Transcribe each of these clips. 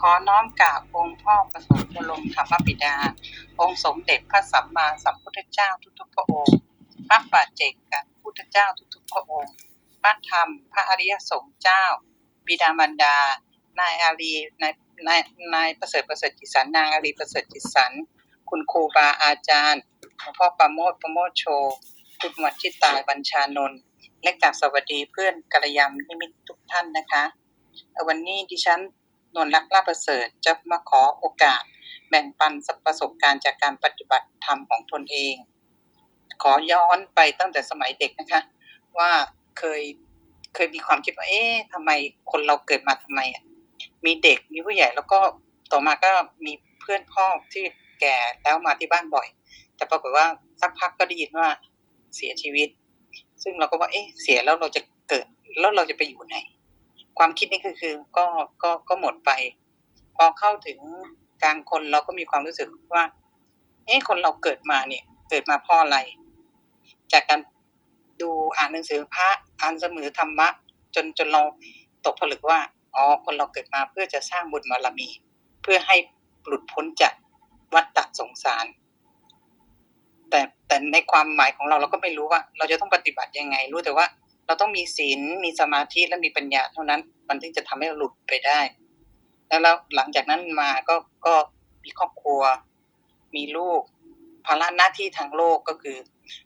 ขอน้อมกราบองค์พ่อประสงค์บรมธรรมบิดา องค์สมเด็จพระสัมมาสัมพุทธเจ้าทุกๆพระองค์ พระปัจเจกพุทธเจ้าทุกๆพระองค์ พระธรรม พระอริยสงฆ์เจ้า บิดามารดา นายอารีนายนายนายประเสริฐประเสริฐจิตสันนางอารีประเสริฐจิตสัน คุณครูบาอาจารย์หลวงพ่อประโมทประโมทโชคุณหมวดชิตายบัญชานนท์และกราบสวัสดีเพื่อนกัลยาณมิตรทุกท่านนะคะ วันนี้ดิฉัน นวลรักลาประเสริฐจะมาขอโอกาส แบ่งปันประสบการณ์จากการปฏิบัติธรรมของตนเอง ขอย้อนไปตั้งแต่สมัยเด็กนะคะ ว่าเคยเคยมีความคิดว่า เอ๊ะทำไมคนเราเกิดมาทำไมอะมีเด็กมีผู้ใหญ่แล้วก็ต่อมาก็มีเพื่อนพ่อที่แก่แล้วมาที่บ้านบ่อย แต่ปรากฏว่าสักพักก็ได้ยินว่าเสียชีวิต ซึ่งเราก็ว่าเอ๊ะเสียแล้วเราจะเกิดแล้วเราจะไปอยู่ไหน ความคิดนี้คือคือก็ก็ก็หมดไป พอเข้าถึงกลางคนเราก็มีความรู้สึกว่าเอ๊ะคนเราเกิดมาเนี่ย เกิดมาเพราะอะไร จากการดูอ่านหนังสือพระอ่านเสมอธรรมะ จนจนเราตกผลึกว่าอ๋อคนเราเกิดมาเพื่อจะสร้างบุญบารมี เพื่อให้หลุดพ้นจากวัฏฏะสงสาร แต่แต่ในความหมายของเราเราก็ไม่รู้ว่า เราจะต้องปฏิบัติยังไง รู้แต่ว่า เราต้องมีศีลมีสมาธิและมีปัญญาเท่านั้น มันถึงจะทำให้เราหลุดไปได้ แล้วหลังจากนั้นมาก็ก็มีครอบครัว มีลูกภาระหน้าที่ทางโลกก็คือ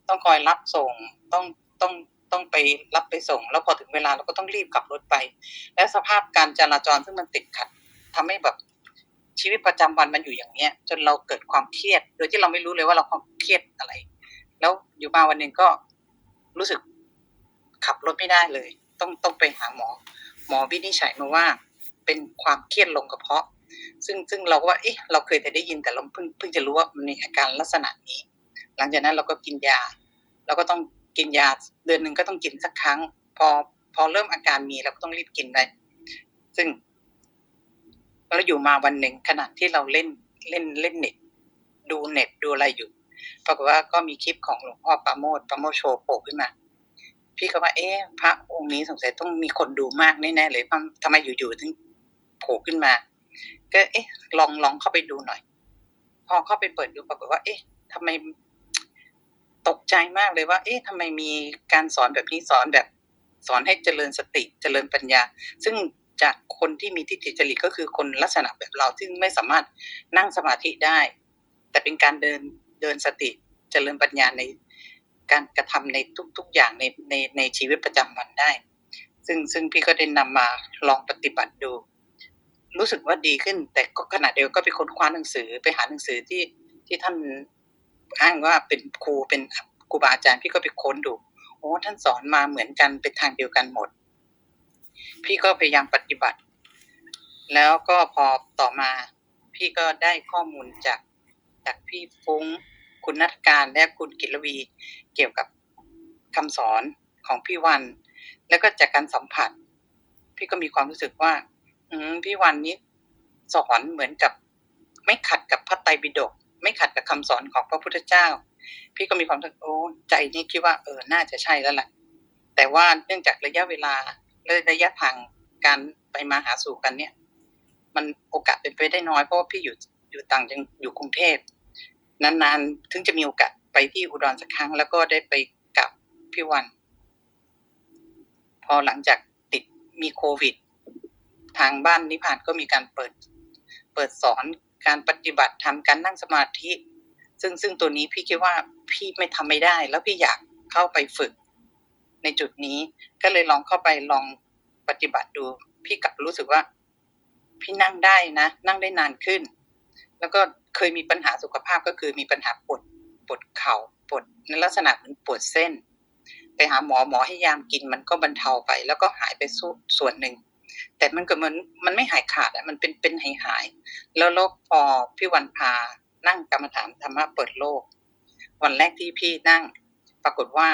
ต้องคอยรับส่งต้องต้องต้องไปรับไปส่ง แล้วพอถึงเวลาเราก็ต้องรีบขับรถไป และสภาพการจราจรซึ่งมันติดขัดทำให้แบบชีวิตประจำวันมันอยู่อย่างเนี้ย จนเราเกิดความเครียด โดยที่เราไม่รู้เลยว่าเราความเครียดอะไร แล้วอยู่มาวันหนึ่งก็รู้สึก ขับรถไม่ได้เลย ต้องต้องไปหาหมอ หมอวินิจฉัยมาว่า เป็นความเครียดลงกระเพาะ ซึ่งซึ่งเราก็ว่าเอ๊ะเราเคยแต่ได้ยินแต่เราเพิ่งเพิ่งจะรู้ว่ามันมีอาการลักษณะนี้ หลังจากนั้นเราก็กินยาเราก็ต้องกินยาเดือนหนึ่งก็ต้องกินสักครั้ง พอพอเริ่มอาการมีเราก็ต้องรีบกินไปซึ่งเราอยู่มาวันหนึ่งขณะที่เราเล่นเล่นเล่นเน็ตดูเน็ตดูอะไรอยู่ปรากฏว่าก็มีคลิปของหลวงพ่อปราโมทปราโมทโชว์โผล่ขึ้นมา พี่ก็ว่าเอ๊ะพระองค์นี้สงสัยต้องมีคนดูมากแน่ๆเลยทำไมอยู่ๆถึงโผล่ขึ้นมา ก็ เอ๊ะ ลองลองเข้าไปดูหน่อย พอเข้าไปเปิดดูปรากฏว่า เอ๊ะทำไมตกใจมากเลยว่า เอ๊ะทำไมมีการสอนแบบนี้สอนแบบ สอนให้เจริญสติเจริญปัญญา ซึ่งจากคนที่มีทิฏฐิจริตก็คือคนลักษณะแบบเราซึ่งไม่สามารถนั่งสมาธิได้ แต่เป็นการเดินเดินสติเจริญปัญญาใน การกระทำในทุก ๆ อย่างในในในชีวิตประจำวันได้ ซึ่งซึ่งพี่ก็ได้นำมาลองปฏิบัติดู รู้สึกว่าดีขึ้น แต่ก็ขณะเดียวก็ไปค้นคว้าหนังสือไปหาหนังสือที่ที่ท่านอ้างว่าเป็นครูเป็นครูบาอาจารย์พี่ก็ไปค้นดูโอ้ท่านสอนมาเหมือนกันเป็นทางเดียวกันหมด พี่ก็พยายามปฏิบัติ แล้วก็พอต่อมา พี่ก็ได้ข้อมูลจากจากพี่ฟุ้งคุณนัทการและคุณกิรวี เกี่ยวกับคำสอนของพี่วัน แล้วก็จากการสัมผัส พี่ก็มีความรู้สึกว่า อืพี่วันนี้สอนเหมือนกับ ไม่ขัดกับพระไตรปิฎกไม่ขัดกับคำสอนของพระพุทธเจ้า พี่ก็มีความรู้สึกโอ้ใจนี่คิดว่าเออน่าจะใช่แล้วแหละแต่ว่าเนื่องจากระยะเวลาและระยะทางการไปมาหาสู่กันเนี่ย มันโอกาสเป็นไปได้น้อยเพราะว่าพี่อยู่อยู่ต่างจังอยู่กรุงเทพนานๆ ถึงจะมีโอกาส ไปที่อุดรสักครั้ง แล้วก็ได้ไปกับพี่วัน พอหลังจากติดมีโควิด ทางบ้านนิพานก็มีการเปิด เปิดสอนการปฏิบัติทำการนั่งสมาธิ ซึ่งซึ่งตัวนี้พี่คิดว่าพี่ไม่ทำไม่ได้ แล้วพี่อยากเข้าไปฝึก ในจุดนี้ก็เลยลองเข้าไปลองปฏิบัติดู พี่กลับรู้สึกว่า พี่นั่งได้นะ นั่งได้นานขึ้น แล้วก็เคยมีปัญหาสุขภาพก็คือมีปัญหาปวด ปวดเข่าปวดในลักษณะเหมือนปวดเส้น ไปหาหมอหมอให้ยามกินมันก็บรรเทาไป แล้วก็หายไปส่วนหนึ่ง แต่มันก็เหมือนมันไม่หายขาดอะมันเป็นเป็นหายหาย แล้วแล้วพอพี่วันพานั่งกรรมฐานธรรมะเปิดโลก วันแรกที่พี่นั่ง ปรากฏว่า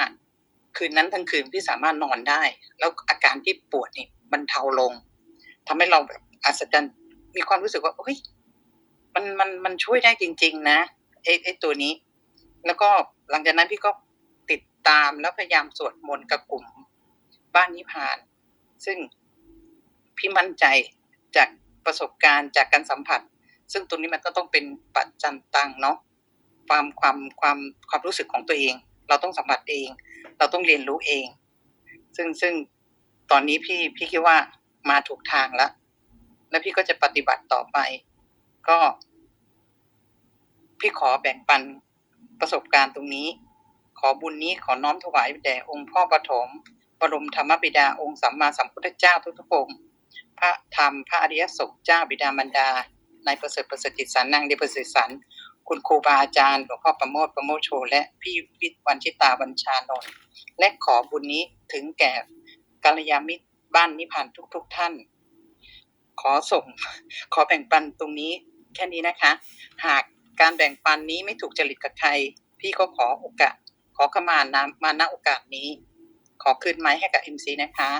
คืนนั้นทั้งคืนพี่สามารถนอนได้ แล้วอาการที่ปวดนี่บรรเทาลงทำให้เราแบบอัศจรรย์มีความรู้สึกว่าเฮ้ยมันมันมันช่วยได้จริง ๆ นะไอ้ไอ้ตัวนี้ แล้วก็หลังจากนั้นพี่ก็ติดตามแล้วพยายามสวดมนต์กับกลุ่มบ้านนิพพาน ซึ่งพี่มั่นใจจากประสบการณ์จากการสัมผัส ซึ่งตรงนี้มันก็ต้องเป็นปัจจันตังเนาะความความความความรู้สึกของตัวเอง เราต้องสัมผัสเอง เราต้องเรียนรู้เอง ซึ่งซึ่งตอนนี้พี่พี่คิดว่ามาถูกทางแล้ว แล้วพี่ก็จะปฏิบัติต่อไป ก็ พี่ขอแบ่งปัน ประสบการณ์ตรงนี้ ขอบุญนี้ขอน้อมถวายแด่องค์พ่อปฐมบรมธรรมบิดาองค์สัมมาสัมพุทธเจ้าทุกๆองค์พระธรรมพระอริยสงฆ์เจ้าบิดามารดา ในประเสริฐประเสริฐจิตสันนางเดประเสริฐสันคุณครูบาอาจารย์หลวงพ่อประโมทประโมทโชและพี่วิทย์วันชิตาวัญชานนท์และขอบุญนี้ถึงแก่กัลยาณมิตรบ้านนิพพานทุกๆท่าน ขอส่ง ขอแบ่งปันตรงนี้แค่นี้นะคะ หาก การแบ่งปันนี้ไม่ถูกจริตกับใคร พี่ก็ขอโอกาส ขอขมานามาณโอกาสนี้ ขอคืนไม้ให้กับเอ็มซีนะคะ